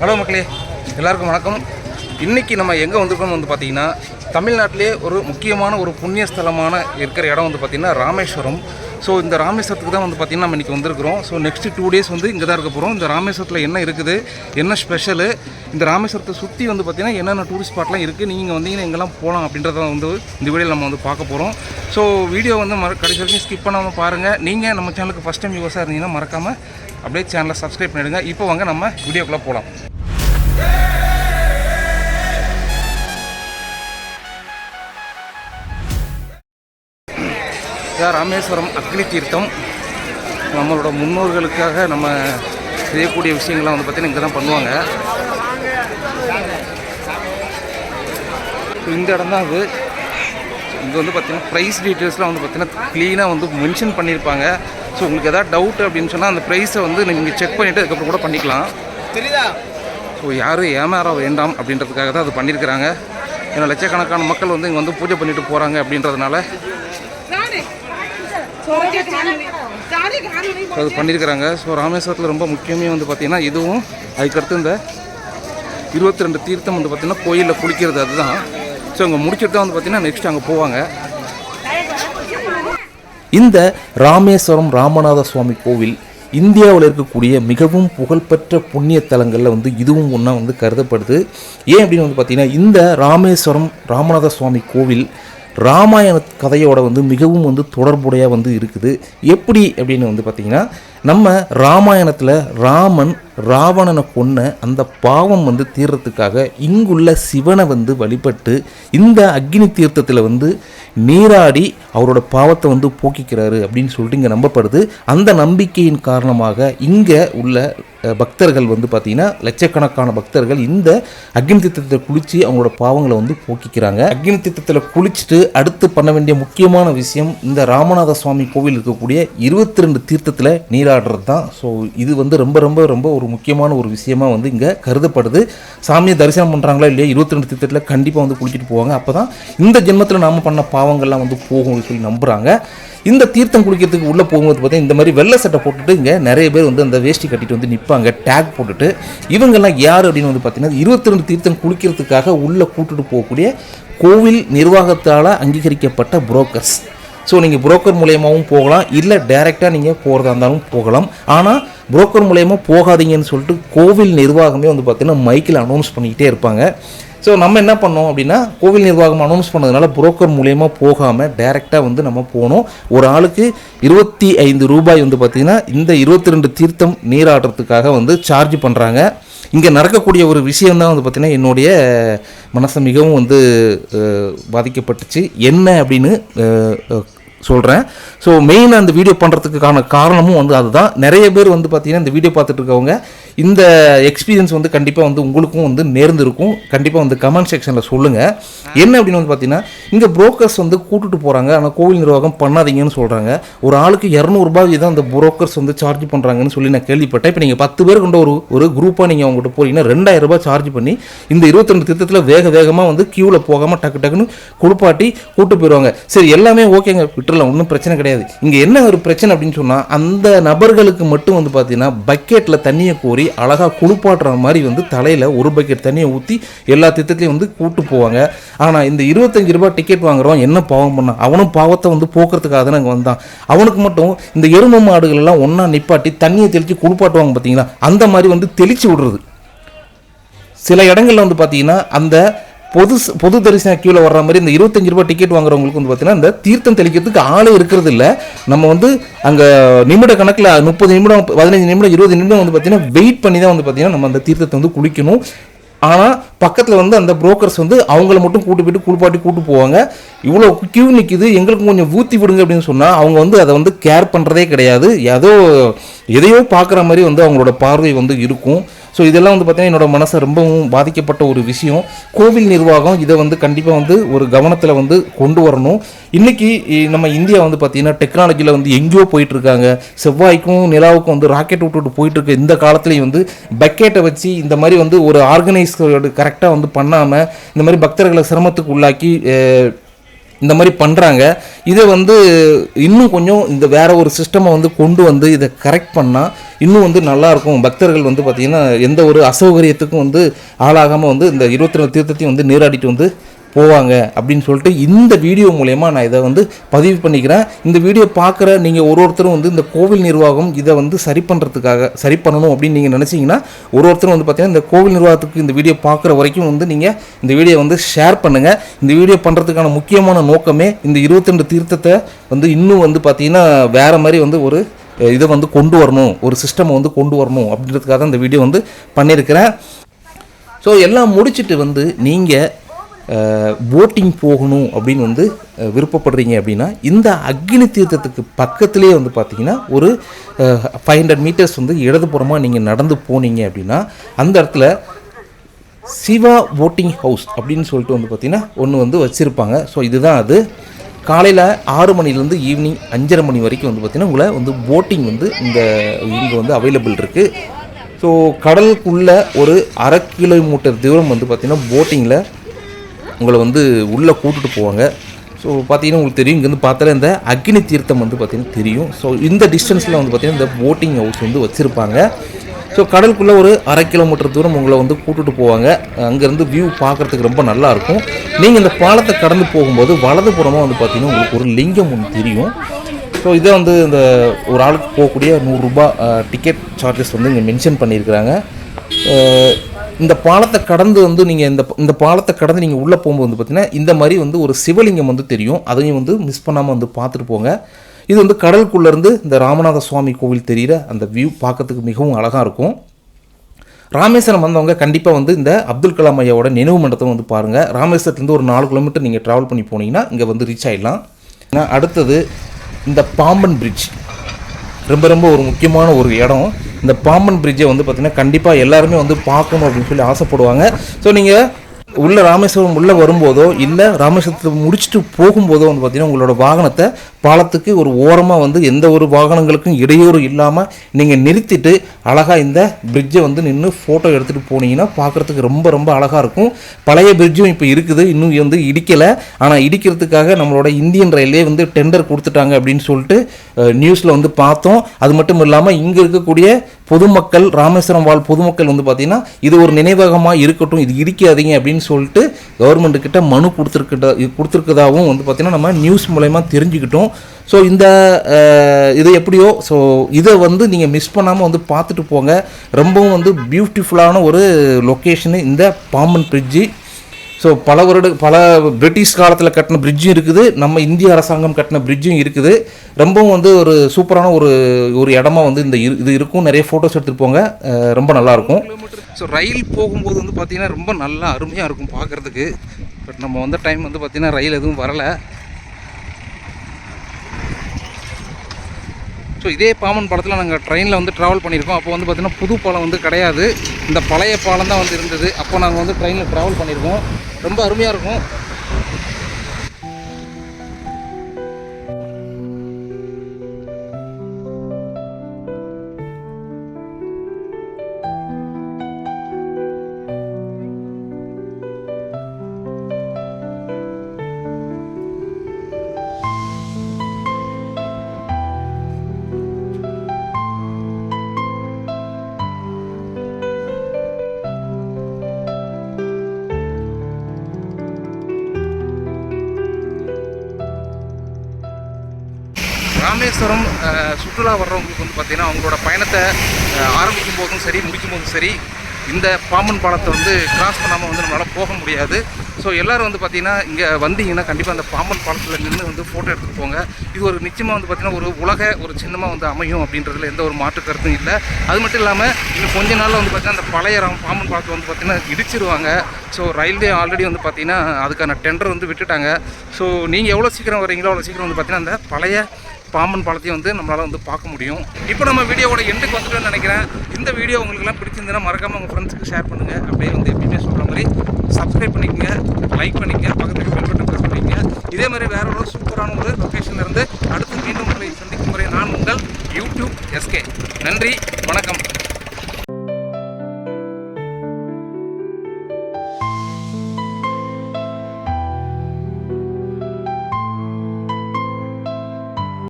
Hello மக்களே எல்லாருக்கும் வணக்கம். இன்றைக்கி நம்ம எங்கே வந்திருக்கோம்னு வந்து பார்த்தீங்கன்னா தமிழ்நாட்டிலே ஒரு முக்கியமான ஒரு புண்ணிய ஸ்தலமான இருக்கிற இடம் வந்து பார்த்திங்கன்னா ராமேஸ்வரம். ஸோ இந்த ராமேஸ்வரத்துக்கு தான் வந்து பார்த்திங்கன்னா நம்ம இன்றைக்கி வந்திருக்கிறோம். ஸோ நெக்ஸ்ட் டூ டேஸ் வந்து இங்கே தான் இருக்க போகிறோம் இந்த ராமேஸ்வரத்தில் என்ன இருக்குது என்ன ஸ்பெஷலு இந்த ராமேஸ்வரத்தை சுற்றி வந்து பார்த்திங்கன்னா என்னென்ன டூரிஸ்ட் ஸ்பாட்லாம் இருக்குது நீங்கள் வந்தீங்கன்னா எங்கெல்லாம் போகலாம் அப்படின்றத வந்து இந்த வீடியோவில் நம்ம வந்து பார்க்க போகிறோம் ஸோ வீடியோ வந்து மற கடைசி வரைக்கும் ஸ்கிப் பண்ணாமல் பாருங்கள் நீங்கள் நம்ம சேனலுக்கு ஃபஸ்ட் டைம் யூஸாக இருந்தீங்கன்னா மறக்காமல் அப்படியே சேனலை சப்ஸ்கிரைப் பண்ணிவிடுங்க இப்போ வாங்க நம்ம வீடியோக்குள்ளே போகலாம் இதான் ராமேஸ்வரம் அக்னி தீர்த்தம். நம்மளோட முன்னோர்களுக்காக நம்ம செய்யக்கூடிய விஷயங்கள்லாம் வந்து பார்த்திங்கன்னா இங்கே தான் பண்ணுவாங்க இந்த இடம் தான் அது. இங்கே வந்து பார்த்திங்கன்னா ப்ரைஸ் டீட்டெயில்ஸ்லாம் வந்து பார்த்திங்கன்னா க்ளீனாக வந்து மென்ஷன் பண்ணியிருப்பாங்க ஸோ உங்களுக்கு எதாவது டவுட் அப்படின்னு சொன்னால் அந்த ப்ரைஸை வந்து நீங்கள் செக் பண்ணிவிட்டு அதுக்கப்புறம் கூட பண்ணிக்கலாம். தெரியுதா? ஸோ யாரும் ஏமாற வேண்டாம் அப்படின்றதுக்காக தான் அது பண்ணியிருக்கிறாங்க ஏன்னா லட்சக்கணக்கான மக்கள் வந்து இங்கே வந்து பூஜை பண்ணிட்டு போகிறாங்க அப்படின்றதுனால அது பண்ணியிருக்கிறாங்க ஸோ ராமேஸ்வரத்தில் ரொம்ப முக்கியமே வந்து பார்த்திங்கன்னா இதுவும் அதுக்கடுத்து இந்த இருபத்தி ரெண்டு தீர்த்தம் வந்து பார்த்திங்கன்னா கோயிலில் குளிக்கிறது அதுதான். ஸோ அங்கே முடிச்சுட்டு தான் வந்து பார்த்திங்கன்னா நெக்ஸ்ட் அங்கே போவாங்க. இந்த ராமேஸ்வரம் ராமநாத சுவாமி கோவில் இந்தியாவில் இருக்கக்கூடிய மிகவும் புகழ்பெற்ற புண்ணிய தலங்களில் வந்து இதுவும் ஒன்றா வந்து கருதப்படுது. ஏன் அப்படின்னு வந்து பார்த்தீங்கன்னா இந்த ராமேஸ்வரம் ராமநாத சுவாமி கோவில் ராமாயண கதையோட வந்து மிகவும் வந்து தொடர்புடையாக வந்து இருக்குது. எப்படி அப்படின்னு வந்து பார்த்திங்கன்னா நம்ம ராமாயணத்தில் ராமன் ராவணனை கொன்ன அந்த பாவம் வந்து தீர்றதுக்காக இங்குள்ள சிவனை வந்து வழிபட்டு இந்த அக்னி தீர்த்தத்தில் வந்து நீராடி அவரோட பாவத்தை வந்து போக்கிக்கிறாரு அப்படின்னு சொல்லிட்டு இங்கே நம்பப்படுது. அந்த நம்பிக்கையின் காரணமாக இங்கே உள்ள பக்தர்கள் வந்து பார்த்திங்கன்னா லட்சக்கணக்கான பக்தர்கள் இந்த அக்னி தீர்த்தத்தில் குளித்து அவங்களோட பாவங்களை வந்து போக்கிக்கிறாங்க. அக்னி தீர்த்தத்தில் குளிச்சுட்டு அடுத்து பண்ண வேண்டிய முக்கியமான விஷயம் இந்த ராமநாத சுவாமி கோவில் இருக்கக்கூடிய இருபத்தி ரெண்டு தீர்த்தத்தில் நீராடுறது தான் ஸோ இது வந்து ரொம்ப ரொம்ப ரொம்ப ஒரு முக்கியமான ஒரு விஷயமா வந்து இங்கே கருதப்படுது. சாமியை தரிசனம் பண்ணுறாங்களா இல்லையா? இருபத்தி ரெண்டு தீர்த்தத்தில் கண்டிப்பாக வந்து குளிச்சுட்டு போவாங்க. அப்போ தான் இந்த ஜென்மத்தில் நாம் பண்ண பாவங்கள்லாம் வந்து போகும் சொல்லி நம்புகிறாங்க இந்த தீர்த்தம் குளிக்கிறதுக்கு உள்ளே போகும்போது பார்த்தீங்கன்னா இந்த மாதிரி வெள்ளை சட்டை போட்டுட்டு இங்கே நிறைய பேர் வந்து அந்த வேஷ்டி கட்டிட்டு வந்து நிற்பாங்க டேக் போட்டுட்டு. இவங்கெல்லாம் யார் அப்படின்னு வந்து பார்த்தீங்கன்னா இருபத்தி ரெண்டு தீர்த்தம் குளிக்கிறதுக்காக உள்ளே கூட்டிட்டு போகக்கூடிய கோவில் நிர்வாகத்தால் அங்கீகரிக்கப்பட்ட புரோக்கர்ஸ் ஸோ நீங்கள் புரோக்கர் மூலியமாகவும் போகலாம். இல்லை டைரெக்டாக நீங்கள் போகிறதா இருந்தாலும் போகலாம். ஆனால் புரோக்கர் மூலயமா போகாதீங்கன்னு சொல்லிட்டு கோவில் நிர்வாகமே வந்து பார்த்திங்கன்னா மைக்கில் அனௌன்ஸ் பண்ணிக்கிட்டே இருப்பாங்க. ஸோ நம்ம என்ன பண்ணோம் அப்படின்னா கோவில் நிர்வாகம் அனௌன்ஸ் பண்ணதுனால புரோக்கர் மூலயமா போகாமல் டைரெக்டாக வந்து நம்ம போனோம். ஒரு ஆளுக்கு இருபத்தி ஐந்து ரூபாய் வந்து பார்த்திங்கன்னா இந்த இருபத்தி ரெண்டு தீர்த்தம் நீராடுறதுக்காக வந்து சார்ஜ் பண்ணுறாங்க இங்கே நடக்கக்கூடிய ஒரு விஷயம்தான் வந்து பார்த்திங்கன்னா என்னுடைய மனசை மிகவும் வந்து பாதிக்கப்பட்டுச்சு. என்ன அப்படின்னு சொல்கிறேன் ஸோ மெயின் அந்த வீடியோ பண்ணுறதுக்கான காரணமும் வந்து அதுதான். நிறைய பேர் வந்து பார்த்திங்கன்னா இந்த வீடியோ பார்த்துட்டு இருக்கவங்க இந்த எக்ஸ்பீரியன்ஸ் வந்து கண்டிப்பாக வந்து உங்களுக்கும் வந்து நேர்ந்திருக்கும் கண்டிப்பாக வந்து கமெண்ட் செக்ஷனில் சொல்லுங்கள் என்ன அப்படின்னு வந்து பார்த்தீங்கன்னா இங்கே புரோக்கர்ஸ் வந்து கூட்டுட்டு போகிறாங்க ஆனால் கோவில் நிர்வாகம் பண்ணாதீங்கன்னு சொல்கிறாங்க ஒரு ஆளுக்கு இரநூறுபா தான் அந்த புரோக்கர்ஸ் வந்து சார்ஜ் பண்ணுறாங்கன்னு சொல்லி நான் கேள்விப்பட்டேன். இப்போ நீங்கள் பத்து பேர் கொண்ட ஒரு ஒரு குரூப்பாக நீங்கள் அவங்ககிட்ட போகிறீங்கன்னா ரெண்டாயிரம் ரூபாய் சார்ஜ் பண்ணி இந்த இருபத்தெண்டு திட்டத்தில் வேக வேகமாக வந்து க்யூவில் போகாமல் டக்கு டக்குன்னு குளிப்பாட்டி கூட்டு போயிடுவாங்க சரி எல்லாமே ஓகேங்க விட்டுறலாம். ஒன்றும் பிரச்சனை கிடையாது. இங்கே என்ன ஒரு பிரச்சனை அப்படின்னு சொன்னால் அந்த நபர்களுக்கு மட்டும் வந்து பார்த்தீங்கன்னா பக்கெட்டில் தண்ணியை கோரி அழகாக குளிப்பாட்டுற மாதிரி வந்து தலையில் ஒரு பக்கெட் தண்ணியை ஊற்றி எல்லா திட்டத்துலையும் வந்து கூட்டு போவாங்க. ஆனால் இந்த இருபத்தஞ்சு ரூபாய் டிக்கெட் வாங்குறவன் என்ன பாவம் பண்ணான் அவனும் பாவத்தை வந்து போக்குறதுக்காக தானே அங்கே வந்தான். அவனுக்கு மட்டும் இந்த எருமை மாடுகள் எல்லாம் ஒன்றா நிப்பாட்டி தண்ணியை தெளித்து குளிப்பாட்டுவாங்க பார்த்தீங்களா அந்த மாதிரி வந்து தெளிச்சு விடுறது. சில இடங்கள்ல வந்து பார்த்தீங்கன்னா அந்த பொது பொது தரிசன கியூவில் வர்ற மாதிரி இந்த இருபத்தஞ்சு ரூபாய் டிக்கெட் வாங்குறவங்களுக்கு வந்து பார்த்தீங்கன்னா இந்த தீர்த்தம் தெளிக்கிறதுக்கு ஆளே இருக்கிறது இல்லை. நம்ம வந்து அங்கே நிமிட கணக்கில் முப்பது நிமிடம் பதினஞ்சு நிமிடம் இருபது நிமிடம் வந்து பார்த்தீங்கன்னா வெயிட் பண்ணி தான் வந்து பார்த்தீங்கன்னா நம்ம அந்த தீர்த்தத்தை வந்து குளிக்கணும். ஆனால் பக்கத்தில் வந்து அந்த புரோக்கர்ஸ் வந்து அவங்கள மட்டும் கூட்டு போயிட்டு குளிப்பாட்டி கூட்டு போவாங்க. இவ்வளோ கியூ நிற்கிது எங்களுக்கு கொஞ்சம் ஊற்றி விடுங்க அப்படின்னு சொன்னால் அவங்க வந்து அதை வந்து கேர் பண்ணுறதே கிடையாது. ஏதோ எதையோ பார்க்குற மாதிரி வந்து அவங்களோட பார்வை வந்து இருக்கும். ஸோ இதெல்லாம் வந்து பார்த்தீங்கன்னா என்னோட மனசை ரொம்பவும் பாதிக்கப்பட்ட ஒரு விஷயம். கோவில் நிர்வாகம் இதை வந்து கண்டிப்பாக வந்து ஒரு கவனத்தில் வந்து கொண்டு வரணும். இன்னைக்கு நம்ம இந்தியா வந்து பார்த்தீங்கன்னா டெக்னாலஜியில் வந்து எங்கேயோ போயிட்டு இருக்காங்க செவ்வாய்க்கும் நிலாவுக்கும் வந்து ராக்கெட் விட்டுட்டு போயிட்டு இருக்க இந்த காலத்துலேயும் வந்து பக்கெட்டை வச்சு இந்த மாதிரி வந்து ஒரு ஆர்கனைஸ் கரெக்டாக வந்து பண்ணாமல் இந்த மாதிரி பக்தர்களை சிரமத்துக்கு உள்ளாக்கி இந்த மாதிரி பண்ணுறாங்க இதை வந்து இன்னும் கொஞ்சம் இந்த வேறு ஒரு சிஸ்டமை வந்து கொண்டு வந்து இதை கரெக்ட் பண்ணால் இன்னும் வந்து நல்லாயிருக்கும் பக்தர்கள் வந்து பார்த்திங்கன்னா எந்த ஒரு அசௌகரியத்துக்கும் வந்து ஆளாகாமல் வந்து இந்த இருபத்தி ரெண்டு தீர்த்தத்தையும் வந்து நீராடிட்டு வந்து போவாங்க அப்படின்னு சொல்லிட்டு இந்த வீடியோ மூலயமா நான் இதை வந்து பதிவு பண்ணிக்கிறேன். இந்த வீடியோ பார்க்குற நீங்கள் ஒரு ஒருத்தரும் வந்து இந்த கோவில் நிர்வாகம் இதை வந்து சரி பண்ணுறதுக்காக சரி பண்ணணும் அப்படின்னு நீங்கள் நினச்சிங்கன்னா ஒரு ஒருத்தரும் வந்து பார்த்தீங்கன்னா இந்த கோவில் நிர்வாகத்துக்கு இந்த வீடியோ பார்க்குற வரைக்கும் வந்து நீங்கள் இந்த வீடியோ வந்து ஷேர் பண்ணுங்கள் இந்த வீடியோ பண்ணுறதுக்கான முக்கியமான நோக்கமே இந்த இருபத்தெண்டு தீர்த்தத்தை வந்து இன்னும் வந்து பார்த்தீங்கன்னா வேறு மாதிரி வந்து ஒரு இதை வந்து கொண்டு வரணும் ஒரு சிஸ்டமை வந்து கொண்டு வரணும் அப்படின்றதுக்காக தான் இந்த வீடியோ வந்து பண்ணியிருக்கிறேன். ஸோ எல்லாம் முடிச்சுட்டு வந்து நீங்கள் போட்டிங் போகணும் அப்படின்னு வந்து விருப்பப்படுறீங்க அப்படின்னா இந்த அக்னி தீர்த்தத்துக்கு பக்கத்துலேயே வந்து பார்த்தீங்கன்னா ஒரு ஃபைவ் ஹண்ட்ரட் மீட்டர்ஸ் வந்து இடதுபுறமாக நீங்கள் நடந்து போனீங்க அப்படின்னா அந்த இடத்துல சிவா போட்டிங் ஹவுஸ் அப்படின்னு சொல்லிட்டு வந்து பார்த்திங்கன்னா ஒன்று வந்து வச்சுருப்பாங்க. ஸோ இதுதான் அது. காலையில் ஆறு மணிலேருந்து ஈவினிங் அஞ்சரை மணி வரைக்கும் வந்து பார்த்திங்கன்னா உங்களை வந்து போட்டிங் வந்து இந்த இங்கே வந்து அவைலபிள் இருக்குது ஸோ கடலுக்குள்ளே ஒரு அரை கிலோமீட்டர் தூரம் வந்து பார்த்திங்கன்னா போட்டிங்கில் உங்களை வந்து உள்ளே கூட்டிட்டு போவாங்க. ஸோ பார்த்தீங்கன்னா உங்களுக்கு தெரியும் இங்கேருந்து பார்த்தாலே இந்த அக்னி தீர்த்தம் வந்து பார்த்திங்கன்னா தெரியும். ஸோ இந்த டிஸ்டன்ஸில் வந்து பார்த்திங்கன்னா இந்த போட்டிங் ஹவுஸ் வந்து வச்சுருப்பாங்க. ஸோ கடலுக்குள்ளே ஒரு அரை கிலோமீட்டர் தூரம் உங்களை வந்து கூட்டுட்டு போவாங்க. அங்கேருந்து வியூ பார்க்குறதுக்கு ரொம்ப நல்லா இருக்கும். நீங்கள் இந்த பாலத்தை கடந்து போகும்போது வலதுபுறமாக வந்து பார்த்தீங்கன்னா உங்களுக்கு ஒரு லிங்கம் ஒன்று தெரியும். ஸோ இதை வந்து இந்த ஒரு ஆளுக்கு போகக்கூடிய நூறுரூபா டிக்கெட் சார்ஜஸ் வந்து இங்கே மென்ஷன் பண்ணியிருக்கிறாங்க. இந்த பாலத்தை கடந்து வந்து நீங்கள் இந்த இந்த பாலத்தை கடந்து நீங்கள் உள்ளே போகும்போது வந்து பார்த்தீங்கன்னா இந்த மாதிரி வந்து ஒரு சிவலிங்கம் வந்து தெரியும். அதையும் வந்து மிஸ் பண்ணாமல் வந்து பார்த்துட்டு போங்க. இது வந்து கடலுக்குள்ளேருந்து இந்த ராமநாத சுவாமி கோவில் தெரிகிற அந்த வியூ பார்க்கறதுக்கு மிகவும் அழகாக இருக்கும். ராமேஸ்வரம் வந்தவங்க கண்டிப்பாக வந்து இந்த அப்துல் கலாம் ஐயாவோட நினைவு மண்டத்தை வந்து பாருங்கள் ராமேஸ்வரத்துலேருந்து ஒரு நாலு கிலோமீட்டர் நீங்கள் ட்ராவல் பண்ணி போனீங்கன்னா இங்கே வந்து ரீச் ஆகிடலாம் ஏன்னா அடுத்தது இந்த பாம்பன் பிரிட்ஜ் ரொம்ப ரொம்ப ஒரு முக்கியமான ஒரு இடம். இந்த பாம்பன் பிரிட்ஜை வந்து பார்த்திங்கன்னா கண்டிப்பாக எல்லாருமே வந்து பார்க்கணும் அப்படின்னு சொல்லி ஆசைப்படுவாங்க. ஸோ நீங்கள் உள்ள ராமேஸ்வரம் உள்ளே வரும்போதோ இல்லை ராமேஸ்வரத்தை முடிச்சுட்டு போகும்போதோ வந்து பார்த்திங்கன்னா உங்களோட வாகனத்தை பாலத்துக்கு ஒரு ஓரமாக வந்து எந்த ஒரு வாகனங்களுக்கும் இடையூறு இல்லாமல் நீங்கள் நிறுத்திட்டு அழகாக இந்த பிரிட்ஜை வந்து நின்று ஃபோட்டோ எடுத்துகிட்டு போனீங்கன்னா பார்க்குறதுக்கு ரொம்ப ரொம்ப அழகாக இருக்கும். பழைய பிரிட்ஜும் இப்போ இருக்குது. இன்னும் வந்து இடிக்கலை. ஆனால் இடிக்கிறதுக்காக நம்மளோட இந்தியன் ரயில்வே வந்து டெண்டர் கொடுத்துட்டாங்க அப்படின்னு சொல்லிட்டு நியூஸில் வந்து பார்த்தோம். அது மட்டும் இல்லாமல் இங்கே இருக்கக்கூடிய பொதுமக்கள் ராமேஸ்வரம் வாழ் பொதுமக்கள் வந்து பார்த்திங்கன்னா இது ஒரு நினைவகமாக இருக்கட்டும். இது இடிக்காதீங்க அப்படின்னு சொல்லிட்டு கவர்மெண்ட்டுக்கிட்ட மனு கொடுத்துருக்கிட்ட கொடுத்துருக்கதாகவும் வந்து பார்த்திங்கன்னா நம்ம நியூஸ் மூலயமா தெரிஞ்சுக்கிட்டோம். ஸோ இந்த இது எப்படியோ ஸோ இதை வந்து நீங்கள் மிஸ் பண்ணாமல் வந்து பார்த்துட்டு போங்க. ரொம்பவும் வந்து பியூட்டிஃபுல்லான ஒரு லொக்கேஷனு இந்த பாம்பன் பிரிட்ஜு ஸோ பல வருட பல பிரிட்டிஷ் காலத்தில் கட்டின பிரிட்ஜும் இருக்குது. நம்ம இந்திய அரசாங்கம் கட்டின பிரிட்ஜும் இருக்குது. ரொம்பவும் வந்து ஒரு சூப்பரான ஒரு ஒரு இடமா வந்து இந்த இரு- இது இருக்கும். நிறைய ஃபோட்டோஸ் எடுத்துகிட்டு போங்க. ரொம்ப நல்லாயிருக்கும் ஸோ ரயில் போகும்போது வந்து பார்த்திங்கன்னா ரொம்ப நல்லா அருமையாக இருக்கும் பார்க்குறதுக்கு பட் நம்ம வந்த டைம் வந்து பார்த்திங்கன்னா ரயில் எதுவும் வரலை. ஸோ இதே பாமன் பாலத்தில் நாங்கள் ட்ரெயினில் வந்து ட்ராவல் பண்ணியிருக்கோம். அப்போ வந்து பார்த்தீங்கன்னா புது பாலம் வந்து கிடையாது. இந்த பழைய பாலம் தான் வந்து இருந்தது. அப்போ நாங்கள் வந்து ட்ரெயினில் ட்ராவல் பண்ணியிருக்கோம். ரொம்ப அருமையாக இருக்கும். ராமேஸ்வரம் சுற்றுலா வர்றவங்களுக்கு வந்து பார்த்தீங்கன்னா அவங்களோட பயணத்தை ஆரம்பிக்கும் போதும் சரி முடிக்கும் போதும் சரி இந்த பாம்பன் பாலத்தை வந்து கிராஸ் பண்ணாமல் வந்து நம்மளால் போக முடியாது. ஸோ எல்லோரும் வந்து பார்த்திங்கன்னா இங்கே வந்தீங்கன்னா கண்டிப்பாக அந்த பாம்பன் பாலத்தில் நின்று வந்து ஃபோட்டோ எடுத்துகிட்டு போங்க. இது ஒரு நிச்சயமாக வந்து பார்த்திங்கன்னா ஒரு உலக ஒரு சின்னமாக வந்து அமையும் அப்படின்றதுல எந்த ஒரு மாற்று கருத்தும் இல்லை. அது மட்டும் இல்லாமல் இன்னும் கொஞ்ச நாளில் வந்து பார்த்தீங்கன்னா அந்த பழைய பாம்பன் பாலத்தை வந்து பார்த்தீங்கன்னா இடிச்சிருவாங்க. ஸோ ரயில்வே ஆல்ரெடி வந்து பார்த்திங்கன்னா அதுக்கான டெண்டர் வந்து விட்டுட்டாங்க. ஸோ நீங்கள் எவ்வளோ சீக்கிரம் வரீங்களோ அவ்வளோ சீக்கிரம் வந்து பார்த்தீங்கன்னா அந்த பழைய பாம்பன் பாலத்தையும் வந்து நம்மளால் வந்து பார்க்க முடியும். இப்போ நம்ம வீடியோவோட எண்டுக்கு வந்துட்டோம்னு நினைக்கிறேன். இந்த வீடியோ உங்களுக்குலாம் பிடிச்சிருந்ததுன்னா மறக்காமல் உங்கள் ஃப்ரெண்ட்ஸுக்கு ஷேர் பண்ணுங்கள் அப்படியே வந்து எப்பயுமே சொல்கிற மாதிரி சப்ஸ்கிரைப் பண்ணிக்கங்க லைக் பண்ணிக்கங்க பக்கத்துக்கு பெல் பட்டன் ப்ரெஸ் பண்ணிக்கங்க. இதே மாதிரி வேற ஒரு சூப்பரான ஒரு லொக்கேஷன்ல இருந்து அடுத்து மீண்டும் உங்களை சந்திக்கும் முறை நான் உங்கள் யூடியூப் எஸ்கே நன்றி வணக்கம்.